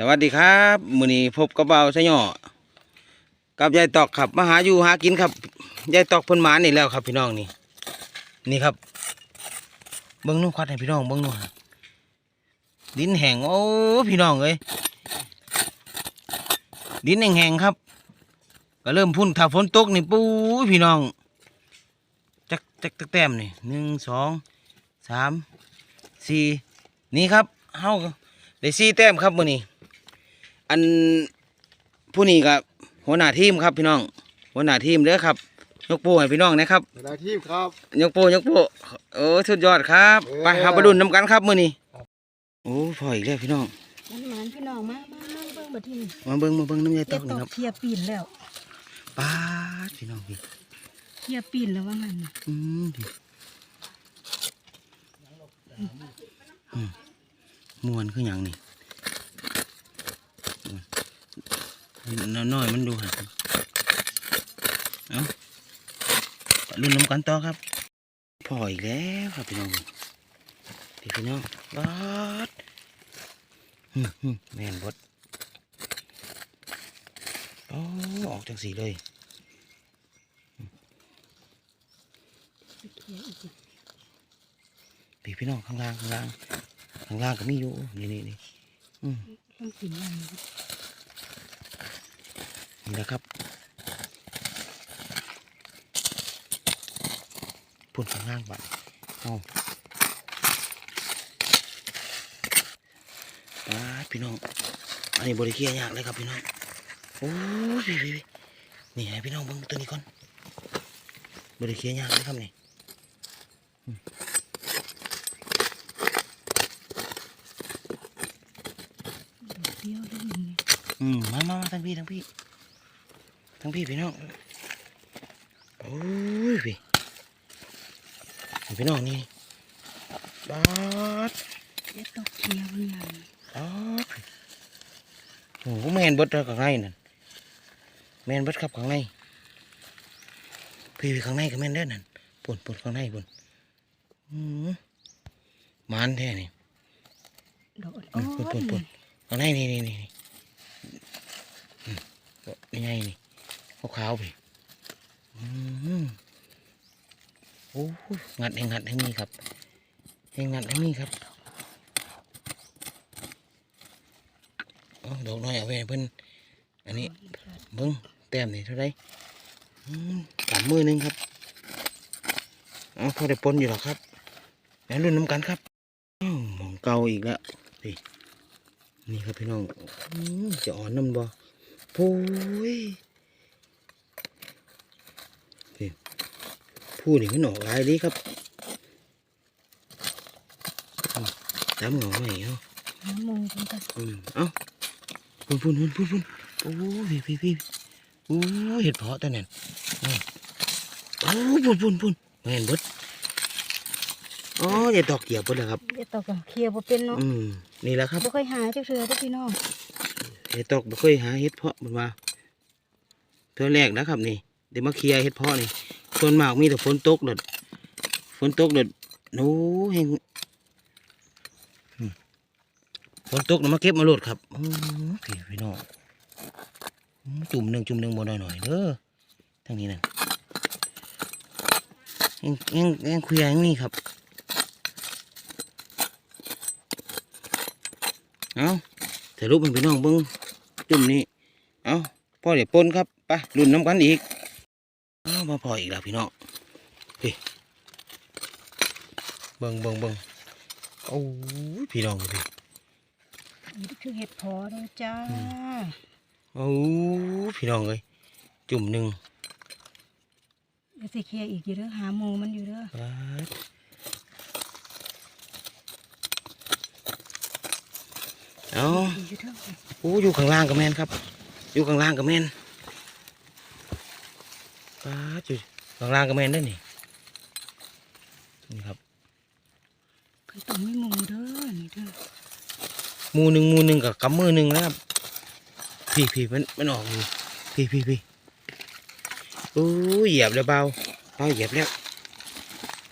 สวัสดีครับมือนี้พบกับเบาสะย่อกับยายตอกครับมาหาอยู่หากินครับยายตอกเพิ่นหมานี่แล้วครับ พี่น้องนี่นี่ครับ เบิ้งนุ่งควัดให้พี่น้องเบิ้งนุ่งดินแห้งโอ้พี่น้องเอ้ยดินแห้งๆครับ ก็เริ่มพุ่นถ้าฝนตกนี่ปู้พี่น้องจักจักจักแต้มนี่หนึ่งสองสามสี่นี่ครับเฮาได้สี่แต้มครับมือนี้ อันผู้นี้กับหัวหน้าทีมครับพี่น้อง หัวหน้าทีมเด้อครับ ยกโป้ให้พี่น้องนะครับเวลาทีมครับ ยกโป้ยกโป้โอ้สุดยอดครับเออไปหาประดุนน้ำกันครับมื้อนี้โอ้พออีกแล้วพี่น้องมันหมานพี่น้องมามามาเบิ่งบัดทีนี้มาเบิ่งมาเบิ่งน้ำยายตเจ็อบกตนี่กครับเคลียร์ปีนแล้วป้าดพี่น้องพี่เคลียร์ปีนแล้วว่างั้นน่ะอืมพี่อืมมวนคืออย่างนี่อืม น้อยมันดูฮะเอาไปรุ่นน้ำกันต่อครับพออีกแล้วครับพี่น้องพี่พี่น้องบดอืมอืมแม่นบดโอ้ออกจากสีเลยพี่พี่น้องข้างล่างข้างล่างข้างล่างก็มีอยู่นี่นี่นี่อืมต้องกินมันนะครับ นี่นะครับพุ่นข้างล่างบ้านเอาปาดพี่น้อง อันนี้บริเคียยากเลยครับพี่น้อง โอ้ยพี่พี่พี่นี่ให้พี่น้องเบิ่งตัวนี้ก่อนบริเคียยากเลยครับนี่เดียวได้ยินไหมอืม มามามาทั้งพี่ทั้งพี่ ทั้งพี่พี่น้องโอ้ยพี่นี่พี่น้องนี่บาดเจ็บตกเคลียร์มันยังบาดโอ้โหแมนเบิดแล้วข้างในนั่นแมนเบิดครับข้างในพี่พี่ข้างในก็แมนเด้อนั่นปุ่นปุ่นข้างในปุ่นอืมมานแท้นี่ดอกอือ่อมปุ่นปุ่นนปุ่นข้างในนี่นี่นี่นี่อืมนี่ไงนี่ ขาวๆพี่อืมโอ้ยงัดให้งัดให้มีครับให้งัดให้มีครับเอดอกน้อยเอาไว้เพิ่นอันนี้เบิ้งแต้มนี่เท่าไรอืมสามมือหนึงครับเอาพอได้ปนอยู่หรอครับแล้วรุ่นน้ำกันครับอ้าวหมองเก่าอีกแล้วนี่นี่ครับพี่น้องอืมจะอ่อนน้ำบ่โอ้ยนี่ ผู้นี่มันออกหลายดีครับอืมตามเหงาไม่เอาน้ำมูกมันก็อืมเอ้าพุ่นพุ่นพุ่นพุ่นพุ่นโอ้พี่พี่พี่โอ้เห็ดเพาะตัวนั้นอืมโอ้พุ่นพุ่นพุ่นแม่นเบดอ๋ออย่าตอกเหยียบเบดเลยครับเจ็บตกก็เคลียร์บ่เป็นเนาะอืมนี่แหละครับบ่ค่อยหาจักเทื่อเด้อพี่น้องเห็ดตอกบ่เคยหาเห็ดเพาะมันมาเทื่อแรกนะครับนี่เดี๋ยวมาเคลียร์เห็ดเพาะนี่ ส่วนมากมีแต่ฝนตกเด็ดฝนตกเด็ดโน้เฮงฝนตกแล้วมาเก็บมาโหลดครับอพี่พี่น้องจุ่มหนึ่งจุ่มหนึ่งบ่หน่อยหน่อยเด้อทางนี้นั่นยังยังยังคุยอย่างนี้ครับเอาแต่รูปเป็นพี่น้องเบิ้งจุ่มนี้เอาพ่อเดี๋ยวปนครับไปรุ่นน้ำกันอีก มาพออีกแล้วพี่น้องพี่เบิ้งเบิ้งเบิ้งโอ้ยพี่น้องพี่นี่คือเห็ดพอเด้อจ้าโอ้ยพี่น้องเลยจุ่มหนึ่งเดี๋ยวสิเคลียร์อีกอยู่เด้อหาหมูมันอยู่เด้อปาดเอาอีกอยู่เด้อโอ้อยู่ข้างล่างกับแมนครับ อยู่ข้างล่างกับแมน ป้าจุดข้างล่างก็แมนได้นี่นี่ครับเคยต้องไม่มูเด้อนี่เด้อมูหนึ่งมูหนึ่งกับกำมือหนึ่งแล้วครับพี่พี่มันมันออกอยู่พี่พี่พี่โอ้เหยียบเลยเบาเบาเหยียบแล้ว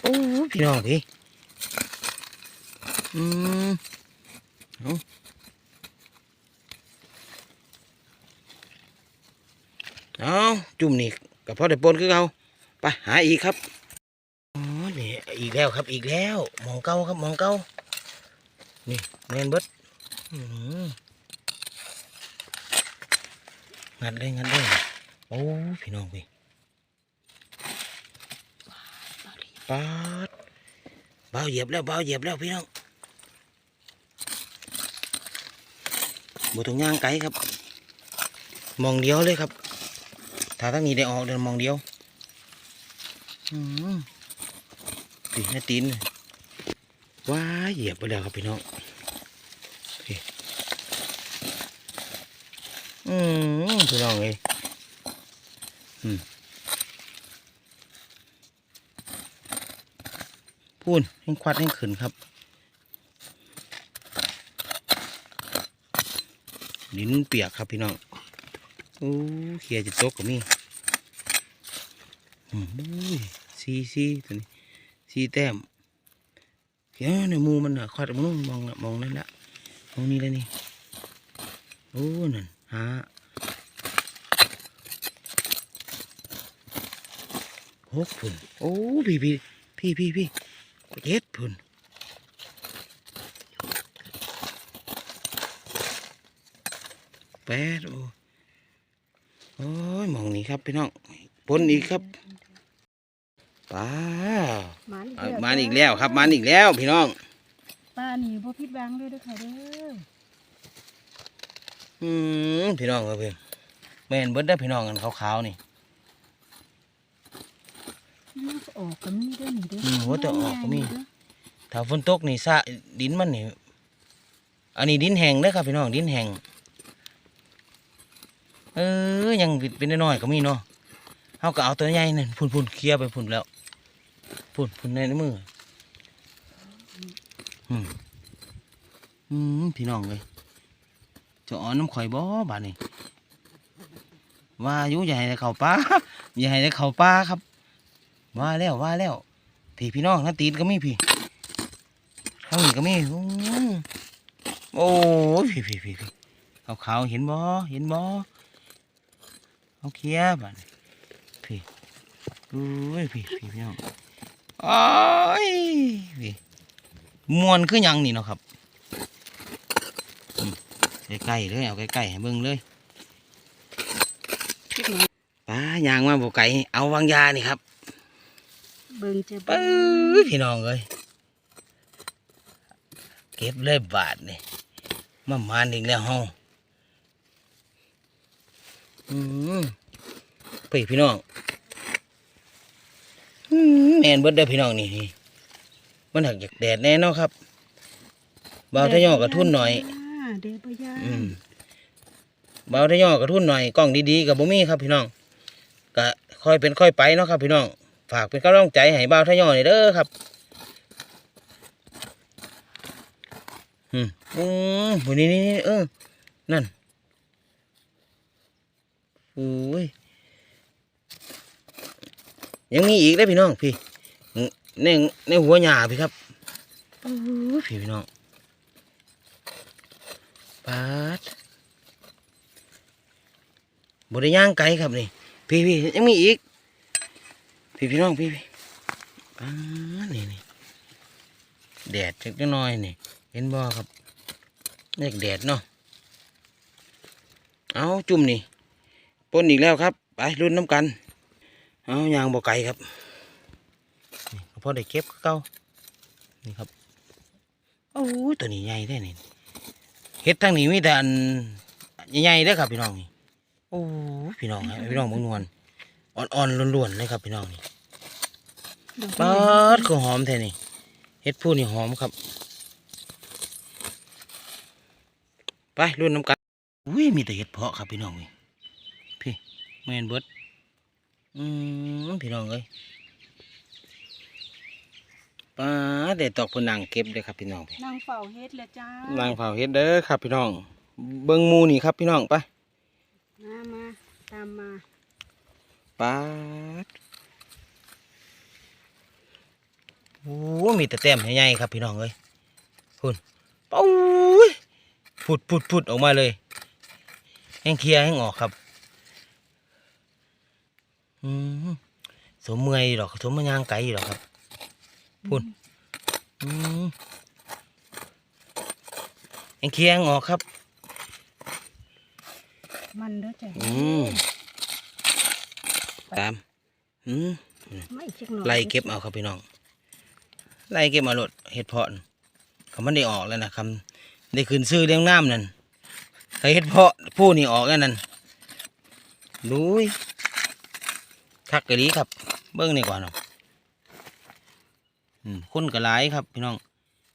โอ้พี่น้องพี่อืมเอาจุ่มนี่ กับพ่อได้ปนคือเขาไปหาอีกครับอ๋อนี่อีกแล้วครับอีกแล้วมองเก้าครับมองเก้านี่แมนเบิดอื้อหืองัดเลยงัดเลยโอ้พี่น้องพี่ปาดเบาเหยียบแล้วเบาเหยียบแล้วพี่น้องบ่ต้องย่างไกลครับ มองเดียวเลยครับ ถ้าทั้งนี้ได้ออกเดินมองเดียวอืมปีนตีนว้าเหยียบไปแล้วครับพี่น้องอืมพี่น้องเลยอืมพูนให้ควัดให้ขึ้นครับดินเปียกครับพี่น้อง โอ้เขียจะตกกับมีอืมอุ้ยซีซีตัวนี้ซีแต้มเขียในมูมันอะควัดมันมองน่ะมองนั่นละมองนี่เลยนี่โอ้นั่นหาหกพุ่นโอ้พี่พี่พี่พี่พี่เจ็ดพุ่นแปดโอ้ โอ้ยหมองนี้ครับพี่น้องปนอีกครับป้าหมาอีกเอาแล้วมาอีกแล้วครับมาอีกแล้ว พี่น้องป้านี่บ่ผิดหวังเลยเด้อค่ะเด้ออืมพี่น้องครับพี่แม่นเบิดได้อพี่น้องกันขาวๆนี่มันก็ออกก็มีเด้อนี่เด้ออืมว่าแต่ออกก็มีเด้อถ้าฝนตกนี่สะดินมันนี่อันนี้ดินแห้งเด้อครับพี่น้องดินแห้ง เออยังเป็นน้อยก็มีเนาะเฮาก็เอาตัวใหญ่นั่นพุ่นๆเคลียไปพุ่นแล้ว พุ่นพุ่นในมืออืมอืมพี่น้องเลยจะเอ่อนน้ำข่อยบ่บาดนี้ว่าอยู่อย่าให้ได้เข้าป่าให้ได้เข้าป่าครับ ว่าแล้วว่าแล้วพี่พี่น้องนั่นตีนก็มีพี่ข้างนี้ก็มีโอ้ยพี่พี่พี่พี่ขาวขาเห็นบ่เห็นบ่ เอาเคลียร์บาดนี้พี่อุ้ยพี่พี่พี่น้องโอ้ยพี่มวนคือหยังนี่เนาะครับใกล้ๆเลยเอาใกล้ๆให้เบิ่งเลยคิดหน่อยป้ายางมาบ่ไก่เอาวางยานี่ครับ เบิ่งจะปื้เบิ่องพี่น้องเอ้ยเก็บเลยบาทนี่มามานอีกแล้วเฮา อืมพี่พี่น้องอืมแม่นเบิดเด้อพี่น้องนี่นี่มันหักจากแดดแน่เนาะครับเบาทะยอกระทุนหน่อยาเด้อบ่ย่าอืมเบาทะยอกระทุนหน่อยกล้องดีๆกับบ่มีครับพี่น้องก็ค่อยเป็นค่อยไปเนาะครับ พี่น้องฝากเป็นกำลังใจให้เบาทะยอนี่เด้อครับอืมอืมบนนี้นี่เออนั่น โอ้ยยังมีอีกได้พี่น้องพี่ในในหัวหญ้าพี่ครับโอ้พี่พี่น้องปาดบริย่างไก่ครับนี่พี่พี่ยังมีอีก พี่พี่น้องพี่พี่อ่านี่นี่แดดจักน้อยนี่ เห็นบ่ครับเรียกแดดเนาะเอาจุ่มนี่ ปนอีกแล้วครับ ไปรุ่นน้ำกัน เอายางบ่ไก่ครับพอได้เก็บเก่านี่ครับโอ้ตัวนี้ใหญ่ได้นี่เฮ็ดทางนี้มีแต่อันใหญ่ๆเด้ครับพี่น้องนี่โอ้พี่น้องครับพี่น้องเบิ่งนวลอ่อนๆล้วนๆเลยครับพี่น้องนี่ดอกปาดคือหอมแท้นี่เฮ็ดผู้นี่หอมครับ ไปรุ่นน้ำกันอุ้ยมีแต่เห็ดเพาะครับพี่น้องนี่ แม่นเบิดอืมพี่น้องเอ้ยป้าดได้ตอกเพนนังเก็บเลยครับพี่น้องพี่นางเฝ้าเฮ็ดแล้วจ้านางเผาเฮ็ดเด้อครับพี่น้อง เบิ่งหมูนี่ครับพี่น้องไปมามาตามมาปาดโอ้มีแต่แต้มใหญ่ๆครับพี่น้องเอ้ยพุ่นปุ้ยพุดพุดพุดออกมาเลยแห้งเคลียร์แห้งออกครับ อืมสมเมื่อยดอกสมมันยางไก่ดอกครับพุ่นอืมเอ็งเคียงออกครับ มันเด้อจ้ะอืมตามอืมไม่เช็คหน่อยไล่เก็บเอาครับพี่น้องไล่เก็บมาโลดเห็ดเพาะนั่นเขามันได้ออกแล้วนะครับได้ขึ้นซื้อเลี้ยงน้ำนั่นใครเห็ดเพาะผู้นี่ออกแล้วนั่นดูย คักกะลีครับ เบิ้งนี่ก่อนเนาะอืมคนกระไรครับพี่น้อง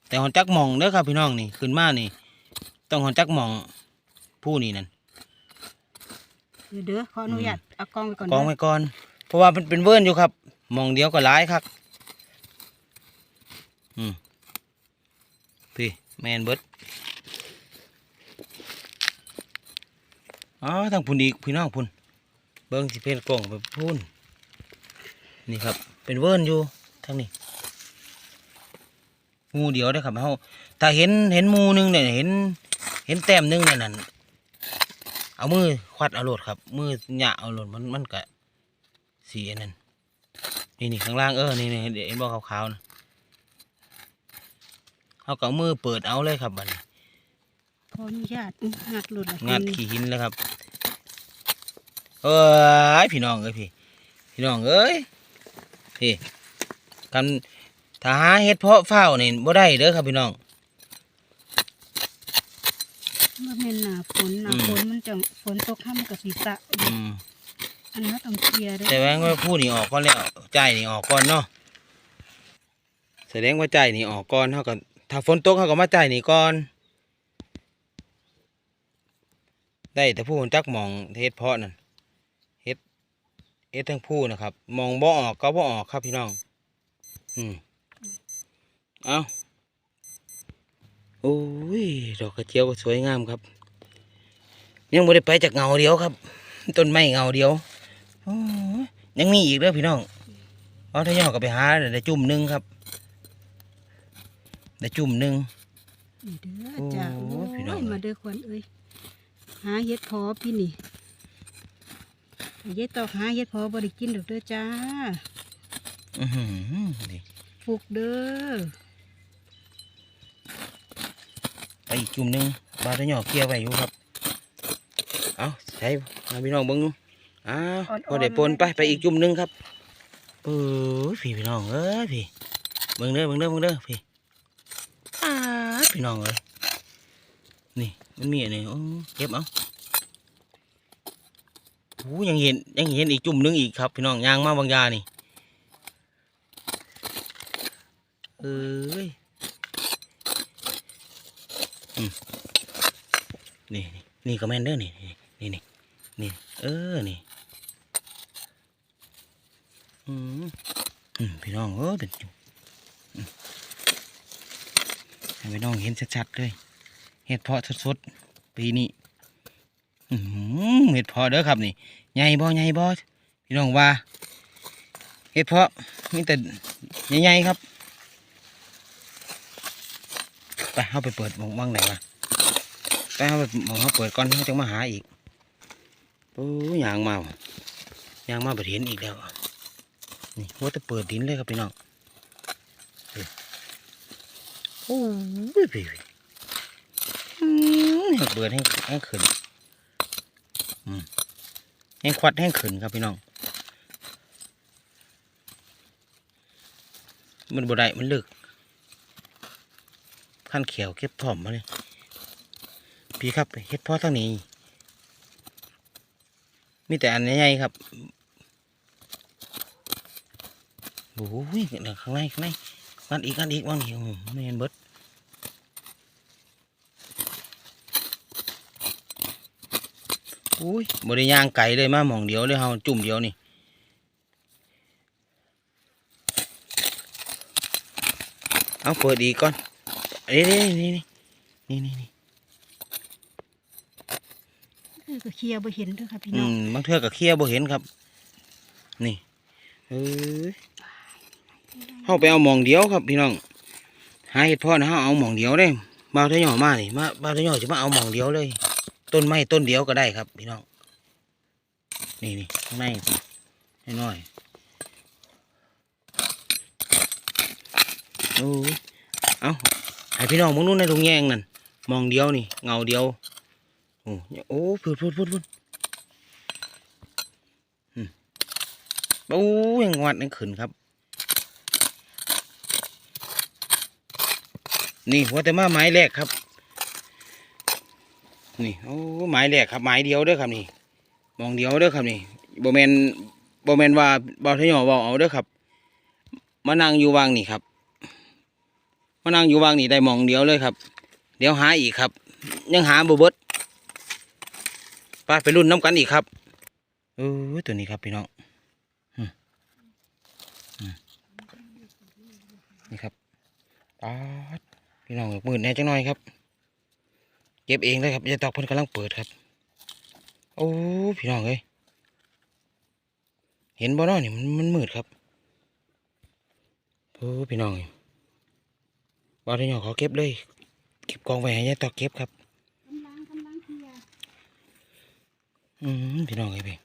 แต่หอนจักหมองเด้อครับพี่น้องนี่ขึ้นมานี่ ต้องหอนจักหมองผู้นี่นั่นเดี๋ยวเด้อขออนุญาตเอากล้องไปก่อนกองเด้ไว้ก่อน เพราะว่ามันเป็นเวิร์นอยู่ครับหมองเดียวก็หลายครับอืมพี่แมนเบิดอ๋อทางพุ่นอีกพี่น้องพุ่นเบิ้งสิเป็นกล่องไปพุ่น นี่ครับ เป็นเวิร์นอยู่ทางนี้หมูเดียวได้อครับเฮาถ้าเห็นเห็นหมูหนึงเนี่ยเห็น เห็นแต้มหนึงเนี่ยนั่นเอามือควัดเอาโหลดครับ มือหยะเอาโหลดมันมันกะสีอันนั้นนี่นี่ข้างล่างเออนี่นี่เห็นบ่ขาวๆนะเอากับมือเปิดเอาเลยครับบัดนี้ขออนุญาตงัดหลุดละงัดขี้หินเลยครับ เอ้ยพี่น้องเอ้ยพี่ พี่น้องเอ้ย พี่กันถ้าหาเห็ดเพาะเฝ้าวนี่บ่ได้เด้อครับพี่น้อง มันเป็นหนาฝนหนาอืมฝนมันจะฝนตกห้ามนกับสีสะอยู่อืมอันนั้นต้องเคลียร์เด้อแสดงว่าผู้นี่ออกก่อนแล้วใจายนี่ออกก่อนเนาะแสดงว่าใจายนี่ออกก่อนเท่ากับถ้าฝนตกเขาก็มาใจายนี่ก่อน ได้แต่ผู้คนจักมองเฮ็ดเพาะนั่นเฮ็ด เฮ็ดทั้งผู้นะครับ มองบ่ออกก็บ่ออกครับพี่น้อง อืมเอาโอ้ยดอกกระเจียวก็สวยงามครับ ยังไม่ได้ไปจากเงาเดียวครับ ต้นไม้เงาเดียวโอ้ยยังมีอีกเด้อพี่น้องเอาถ้าย่อก็ไปหาได้จุ่มหนึ่งครับได้จุ่มหนึ่งนี่เด้อจ้ะโอ้โอ้ยพี่น้องยมาเด้อควันเอ้ยหาเฮ็ดพอพี่นี่ เฮ็ดตอกหาเฮ็ดพอบริกินดอกเด้อจ้าอื้อหือนี่ฟุกเด้อไปอีกจุ่มหนึ่งบาถ้าย่อเกี่ยวไว้อยู่ครับ เอาใช้มาพี่น้องเบิ้งดูอ้าวพอได้ปนไปไปอีกจุ่มหนึ่งครับเออพี่พี่น้องเอ้ยพี่เบิ้งเด้อเบิ้งเด้อเบิ้งเด้อพี่อ้าดพี่น้องเอ้ยนี่มันมีอันนี้โอ้เก็บเอา โอ้ยังเห็นยังเห็นอีกจุ่มหนึงอีกครับ พี่น้องยางมาบางยานี่เอ้ยอืมนี่นี่นี่ก็แม่นเด้อนี่นี่นี่นี่เออนี่อืมพี่น้องเออเป็นจุ่มให้พี่น้องเห็นชัดๆเลยเห็ดเพาะสดๆปีนี้ เห็ดเพาะเด้อครับนี่ใหญ่บ่ใหญ่บ่พี่น้องว่าเห็ดเพาะมีแต่ใหญ่ๆครับไปเข้าไปเปิดหมองบ้างไหนวะไปเข้าไปหมองเขาเปิดก่อนเขาจะมาหาอีกโอ้ยางมาว่ะยางมาไปเห็นอีกแล้วนี่ว่าจะเปิดดินเลยครับพี่น้องโอ้ยพี่พี่เปิดให้ให้ขึ้น อืมให้งควัดให้งขึ้นครับพี่น้อง มันบ่ได้มันลึกขั้นเขียวเก็บถ่อมมาเลย พี่ครับเฮ็ดเพ่อทางนี้ มีแต่อันใหญ่ๆครับโอ้ยเดี๋ยวข้างในข้างในกันอีกกันอีกว่างนี่โอ้โหไม่เห็นเบิด อุ้ยบริยางไก่เลยมาหมองเดียวเลยเฮาจุ่มเดียวนี่เอาเปิดอีกก่อนนี่นี่นี่นี่นี่นี่เออก็เคลียร์บ่เห็นเด้อค่ะพี่อืน้องมบางเทื่อกับเคียบ่เห็นครับ นี่เอ้ยเข้าไปเอาหมองเดียวครับพี่น้องหาเห็ดพ่อนะเฮาเอาหมองเดียวได้บ่าวทะย่อมานี่มาบ่าวทะย่อจะมาเอาหมองเดียวเลย ต้นไม้ต้นเดียวก็ได้ครับ พี่น้อง นี่นี่ข้างในน้อยโอ้เอาให้พี่น้องมึงนู่นในตรงแยงนั่นมองเดียวนี่ เงาเดียว โอ้โอ้พูดพูดพูดพูดโอ้ยังวัดนั่นขึ้นครับ นี่หัวแต่มาไม้แรกครับ นี่โอ้ไม้แรกครับไม้เดียวเด้อครับนี่มองเดียวเด้อครับนี่โบแมนโบแมนว่าบอทยอบอกเอาเด้อครับมานั่งอยู่วางนี่ครับมานั่งอยู่วางนี่ได้มองเดียวเลยครับ เดี๋ยวหาอีกครับ ยังหาบ่เบิดไปไปรุ่นน้ำกันอีกครับเออตัวนี้ครับพี่น้องนี่ครับปาดพี่น้องมืดแน่จังหน่อยครับ ก็บเองเลยครับยายตอกเพิ่นกำลังเปิดครับ โอ้พี่น้องเอ้ยเห็นบ่เนาะนี่มันมันมืดครับโอ้พี่น้องเอ้ยบ่ได้หยอขอเก็บเลย เก็บกองไว้ให้ยายตอกเก็บครับกำลังกำลังเคลียร์อืมพี่น้องเอ้ยพี่